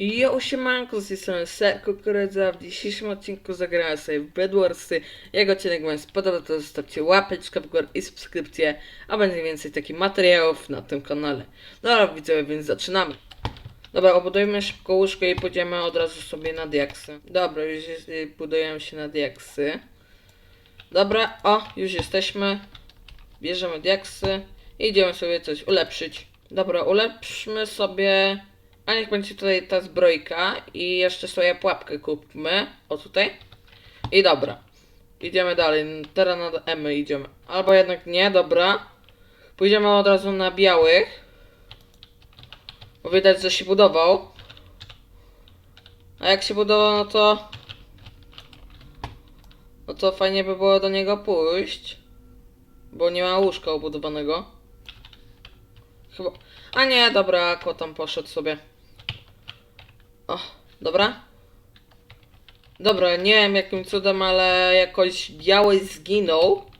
Jo, siemanko, z tej strony Ser Kukurydza. W dzisiejszym odcinku zagrałem sobie w Bedwarsy. Jak odcinek Wam spodobał, to zostawcie łapeczkę w górę i subskrypcję, a będzie więcej takich materiałów na tym kanale. Dobra, widzowie, więc zaczynamy. Dobra, obudujmy szybko łóżko i pójdziemy od razu sobie na diaksy. Dobra, już y, budujemy się na diaksy. Dobra, o, już jesteśmy. Bierzemy diaksy i idziemy sobie coś ulepszyć. Dobra, ulepszmy sobie. A niech będzie tutaj ta zbrojka i jeszcze sobie pułapkę kupmy. O tutaj. I dobra. Idziemy dalej. Teraz na M idziemy. Albo jednak nie, dobra. Pójdziemy od razu na białych. Bo widać, że się budował. A jak się budował, no to... No to fajnie by było do niego pójść. Bo nie ma łóżka obudowanego. Chyba... A nie, dobra, kot tam poszedł sobie. O, dobra. Dobra, nie wiem jakim cudem, ale jakoś biały zginął.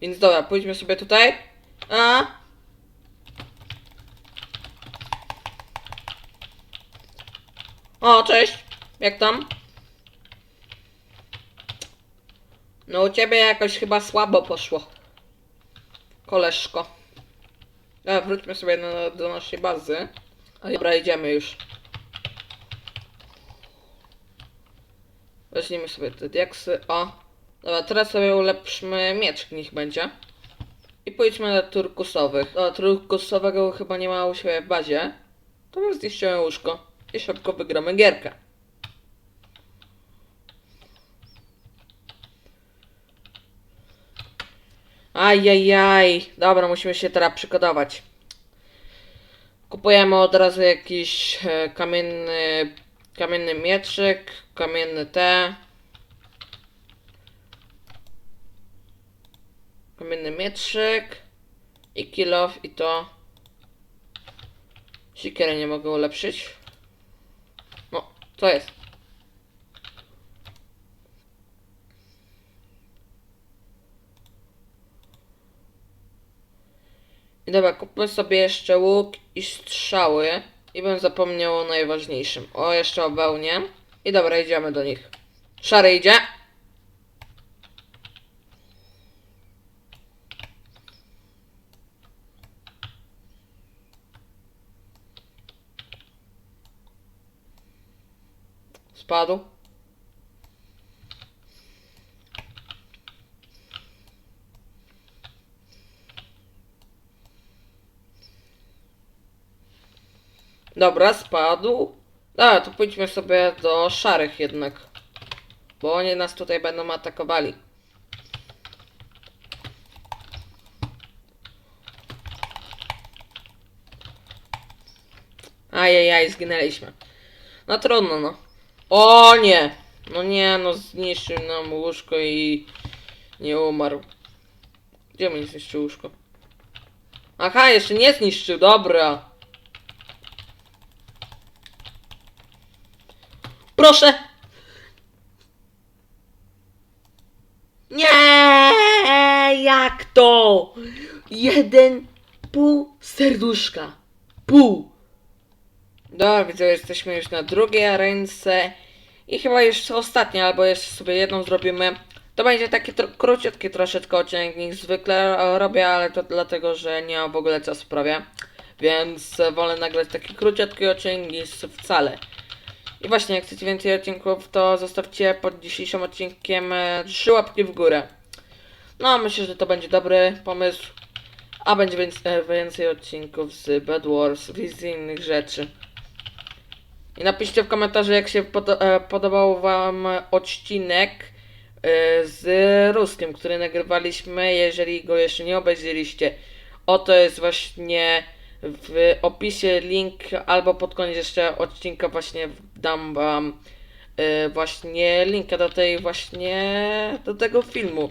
Więc dobra, pójdźmy sobie tutaj. A. O, cześć. Jak tam? No u ciebie jakoś chyba słabo poszło. Koleżko. A, wróćmy sobie na, do naszej bazy. Dobra, idziemy już. Weźmiemy sobie te diaksy. O. Dobra, teraz sobie ulepszmy miecz, niech będzie. I pójdźmy na turkusowych. O, turkusowego chyba nie ma u siebie w bazie. To my zniszczymy łóżko. I szybko wygramy gierkę. Ajajaj. Dobra, musimy się teraz przygotować. Kupujemy od razu jakiś e, kamienny, kamienny mieczyk, kamienny T. Kamienny mieczyk i kilof i to. Siekierę nie mogę ulepszyć. No, co jest? I dobra, kupmy sobie jeszcze łuk i strzały. I bym zapomniał o najważniejszym. O, jeszcze o wełnie. I dobra, idziemy do nich. Szary idzie. Spadł. Dobra, spadł. Dobra, to pójdźmy sobie do szarych jednak. Bo oni nas tutaj będą atakowali. Ajajaj, zginęliśmy. No trudno, no. O nie! No nie, no zniszczył nam łóżko i nie umarł. Gdzie mi zniszczył łóżko? Aha, jeszcze nie zniszczył, dobra. Proszę! Nie! Jak to? Jeden pół serduszka. Pół. Dobra, widzę, jesteśmy już na drugiej arence. I chyba jeszcze ostatnia, albo jeszcze sobie jedną zrobimy. To będzie taki tro króciutki troszeczkę odcinek niż zwykle robię, ale to dlatego, że nie mam w ogóle czasu prawie. Więc wolę nagrać taki króciutki odcinek niż wcale. I właśnie, jak chcecie więcej odcinków, to zostawcie pod dzisiejszym odcinkiem e, trzy łapki w górę. No, myślę, że to będzie dobry pomysł. A będzie e, więcej odcinków z Bad Wars i z innych rzeczy. I napiszcie w komentarzu, jak się podo e, podobał Wam odcinek z Ruskiem, który nagrywaliśmy, jeżeli go jeszcze nie obejrzeliście. Oto jest właśnie w opisie link, albo pod koniec jeszcze odcinka właśnie dam Wam e, właśnie linka do tej właśnie, do tego filmu,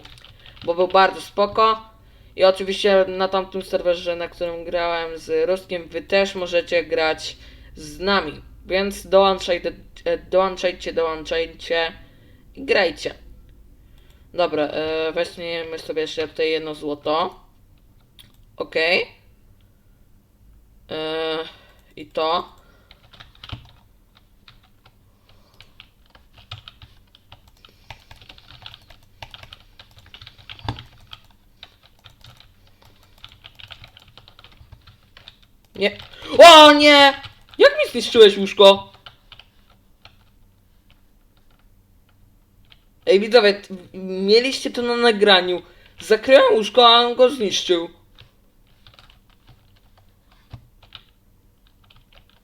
bo był bardzo spoko. I oczywiście na tamtym serwerze, na którym grałem z Ruskiem, Wy też możecie grać z nami. Więc dołączajcie, e, dołączajcie, dołączajcie i grajcie. Dobra, e, weźmiemy sobie jeszcze tutaj jedno złoto. E, I to. Nie. O nie! Jak mi zniszczyłeś łóżko? Ej, widzowie, mieliście to na nagraniu. Zakryłem łóżko, a on go zniszczył.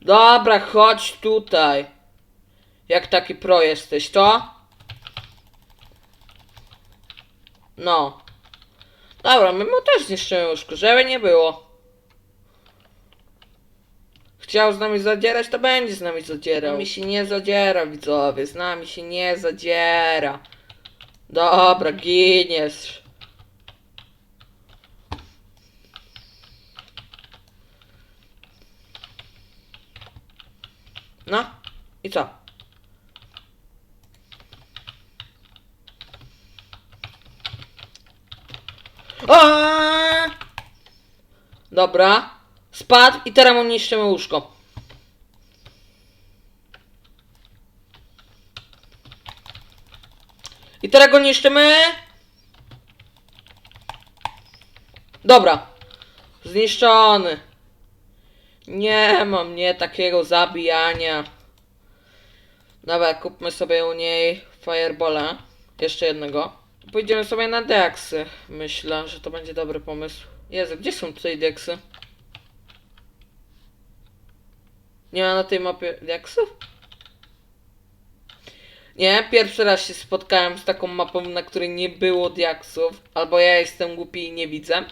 Dobra, chodź tutaj. Jak taki pro jesteś, to? No. Dobra, my mu też zniszczymy łóżko, żeby nie było. Chciał z nami zadzierać, to będzie z nami zadzierał. Z nami się nie zadziera, widzowie, z nami się nie zadziera. Dobra, giniesz. No, i co? Aaaa! Dobra. Spadł i teraz mu niszczymy łóżko. I teraz go niszczymy. Dobra. Zniszczony. Nie mam mnie takiego zabijania. Dobra, kupmy sobie u niej Firebola. Jeszcze jednego. Pójdziemy sobie na Deaksy. Myślę, że to będzie dobry pomysł. Jezu, gdzie są tutaj Deaksy? Nie ma na tej mapie Deaksów? Nie, pierwszy raz się spotkałem z taką mapą, na której nie było diaksów, albo ja jestem głupi i nie widzę.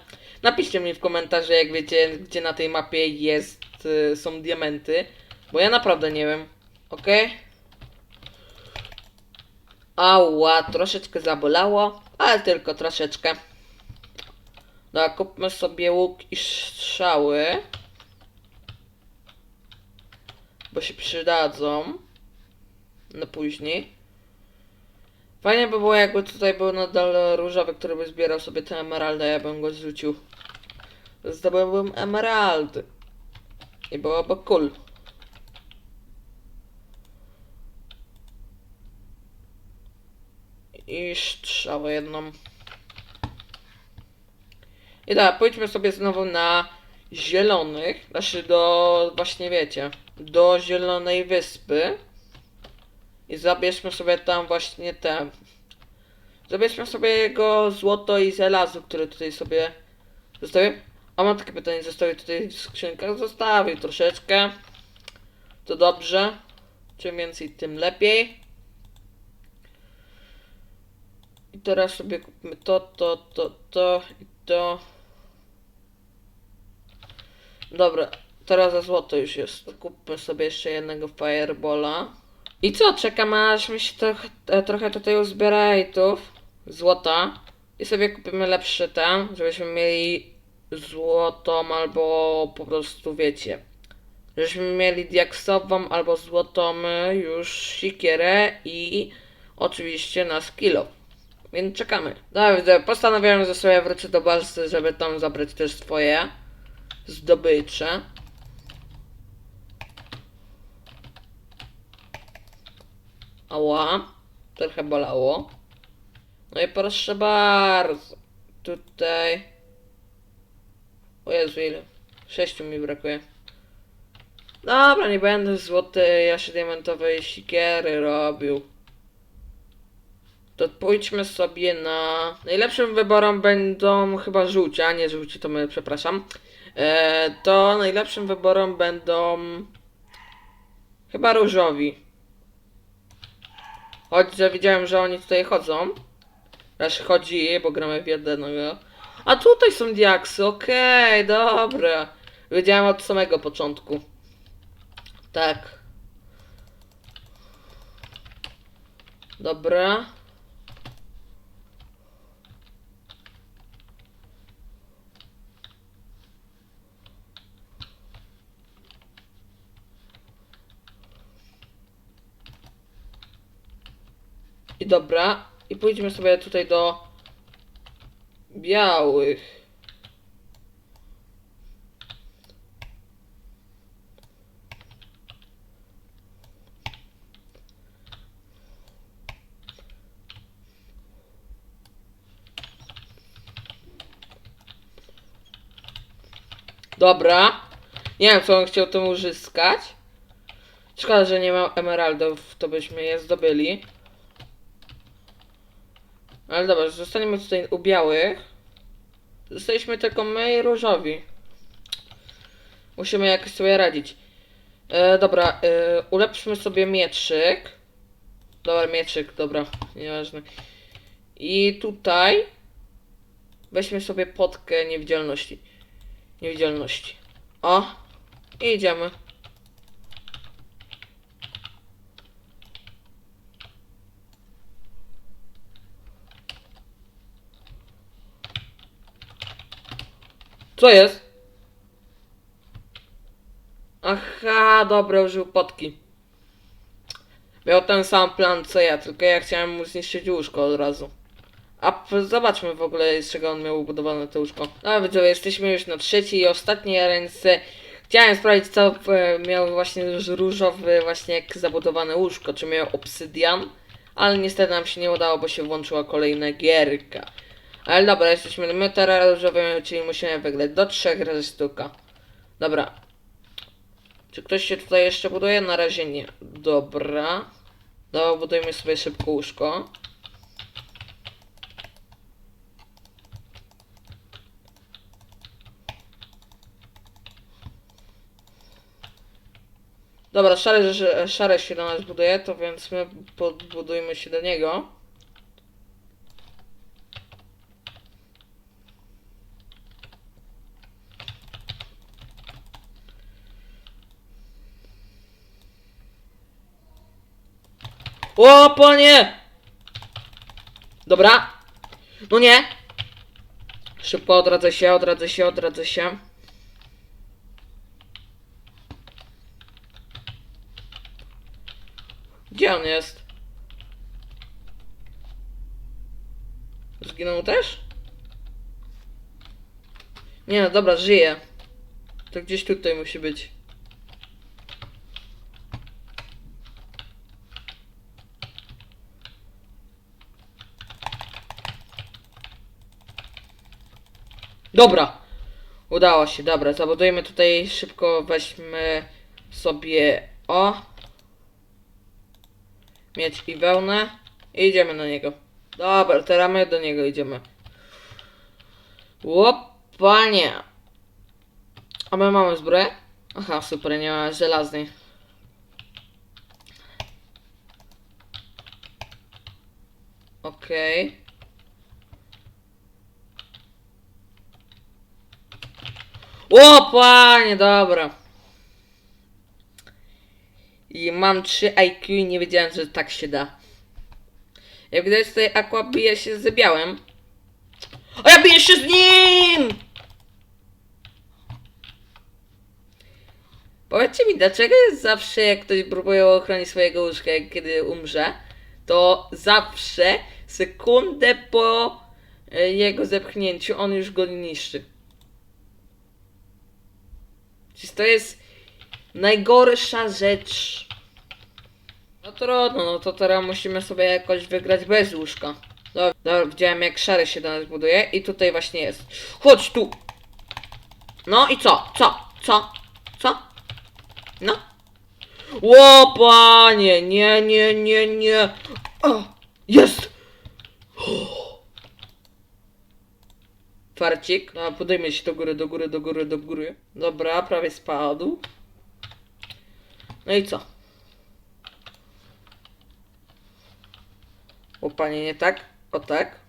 Napiszcie mi w komentarzu, jak wiecie, gdzie na tej mapie jest, y, są diamenty, bo ja naprawdę nie wiem. Ok? Ała, troszeczkę zabolało, ale tylko troszeczkę. Dobra, kupmy sobie łuk i strzały, bo się przydadzą na później. Fajnie by było, jakby tutaj był nadal różowy, który by zbierał sobie te emeraldy, a ja bym go zrzucił. Zdobyłbym emeraldy. I byłoby cool. I strzałę jedną. I tak, pójdźmy sobie znowu na zielonych, znaczy do, właśnie wiecie, do zielonej wyspy. I zabierzmy sobie tam właśnie te. Zabierzmy sobie jego złoto i żelazo, które tutaj sobie zostawię. A mam takie pytanie, zostawię tutaj w skrzynkach? Zostawię troszeczkę. To dobrze. Czym więcej, tym lepiej. I teraz sobie kupmy to, to, to, to i to. Dobra, teraz za złoto już jest. Kupmy sobie jeszcze jednego Firebola. I co, czekam aż mi się trochę, e, trochę tutaj uzbiera itów, złota. I sobie kupimy lepszy ten, żebyśmy mieli złotą albo po prostu wiecie. Żebyśmy mieli diaksową albo złotą y, już sikierę i oczywiście na skillo. Więc czekamy. Dobra, postanowiłem, że sobie wrócę do bazy, żeby tam zabrać też swoje zdobycze. Ała, trochę bolało. No i proszę bardzo, tutaj... O Jezu, ile? Sześciu mi brakuje. Dobra, nie będę złotej, ja się diamentowej sikiery robił. To pójdźmy sobie na... Najlepszym wyborem będą chyba żółci, a nie żółci, to my, przepraszam. E, to najlepszym wyborem będą... Chyba różowi. Choć że widziałem, że oni tutaj chodzą. Znaczy chodzi, bo gramy w jednego. A tutaj są diaksy, okej, dobra. Wiedziałem od samego początku. Tak. Dobra. Dobra. I pójdźmy sobie tutaj do białych. Dobra. Nie wiem, co on chciał tym uzyskać. Szkoda, że nie ma emeraldów, to byśmy je zdobyli. Ale dobra, zostaniemy tutaj u białych. Zostaliśmy tylko my i różowi. Musimy jakoś sobie radzić. E, dobra, e, ulepszmy sobie mieczyk. Dobra, mieczyk, dobra, nieważne. I tutaj weźmy sobie potkę niewidzialności. Niewidzialności. O! I idziemy. Co jest? Aha, dobra, użył potki. Miał ten sam plan co ja, tylko ja chciałem mu zniszczyć łóżko od razu. A zobaczmy w ogóle z czego on miał ubudowane to łóżko. No widzowie, jesteśmy już na trzeciej i ostatniej ręce. Chciałem sprawdzić co miał właśnie różowy właśnie jak zabudowane łóżko, czy miał obsydian. Ale niestety nam się nie udało, bo się włączyła kolejna gierka. Ale dobra, jesteśmy my teraz różowymi, czyli musimy wygrać do trzech razy sztuka. Dobra. Czy ktoś się tutaj jeszcze buduje? Na razie nie. Dobra. Dobra, budujmy sobie szybko łóżko. Dobra, szary, że szary się do nas buduje, to więc my podbudujmy się do niego. O, panie! Dobra. No nie. Szybko odradzę się, odradzę się, odradzę się. Gdzie on jest? Zginął też? Nie no, dobra, żyje. To gdzieś tutaj musi być. Dobra. Udało się, dobra. Zabudujemy tutaj szybko, weźmy sobie o. Mieć i wełnę. I idziemy na niego. Dobra, teraz my do niego idziemy. Łopanie. A my mamy zbroję? Aha, super, nie ma żelaznej. Okej. O, panie, dobra. I mam 3 IQ i nie wiedziałem, że tak się da. Jak widać tutaj Aqua bije się z białym. A ja biję się z nim! Powiedzcie mi, dlaczego jest zawsze, jak ktoś próbuje ochronić swojego łóżka, kiedy umrze, to zawsze sekundę po e, jego zepchnięciu on już go niszczy. To jest najgorsza rzecz. No trudno, no to teraz musimy sobie jakoś wygrać bez łóżka. Dobra, dobra widziałem jak szary się do nas buduje i tutaj właśnie jest. Chodź tu! No i co? Co? Co? Co? No? Ło, panie! Nie, nie, nie, nie! O, jest! Farcik. No, podejmie się do góry, do góry, do góry, do góry. Dobra, prawie spadł. No i co? O panie, nie tak? O tak?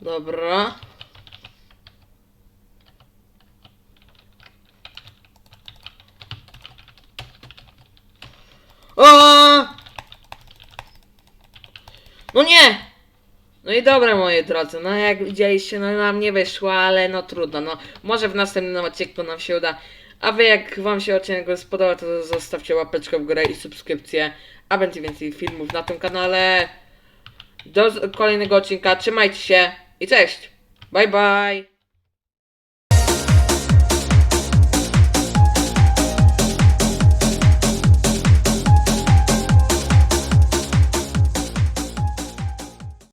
Dobra. O! No nie! No i dobra moi drodzy, no jak widzieliście, no nam nie wyszło, ale no trudno, no może w następnym odcinku nam się uda. A wy jak wam się odcinek spodobał, to zostawcie łapeczkę w górę i subskrypcję, a będzie więcej filmów na tym kanale. Do kolejnego odcinka, trzymajcie się i cześć! Bye bye!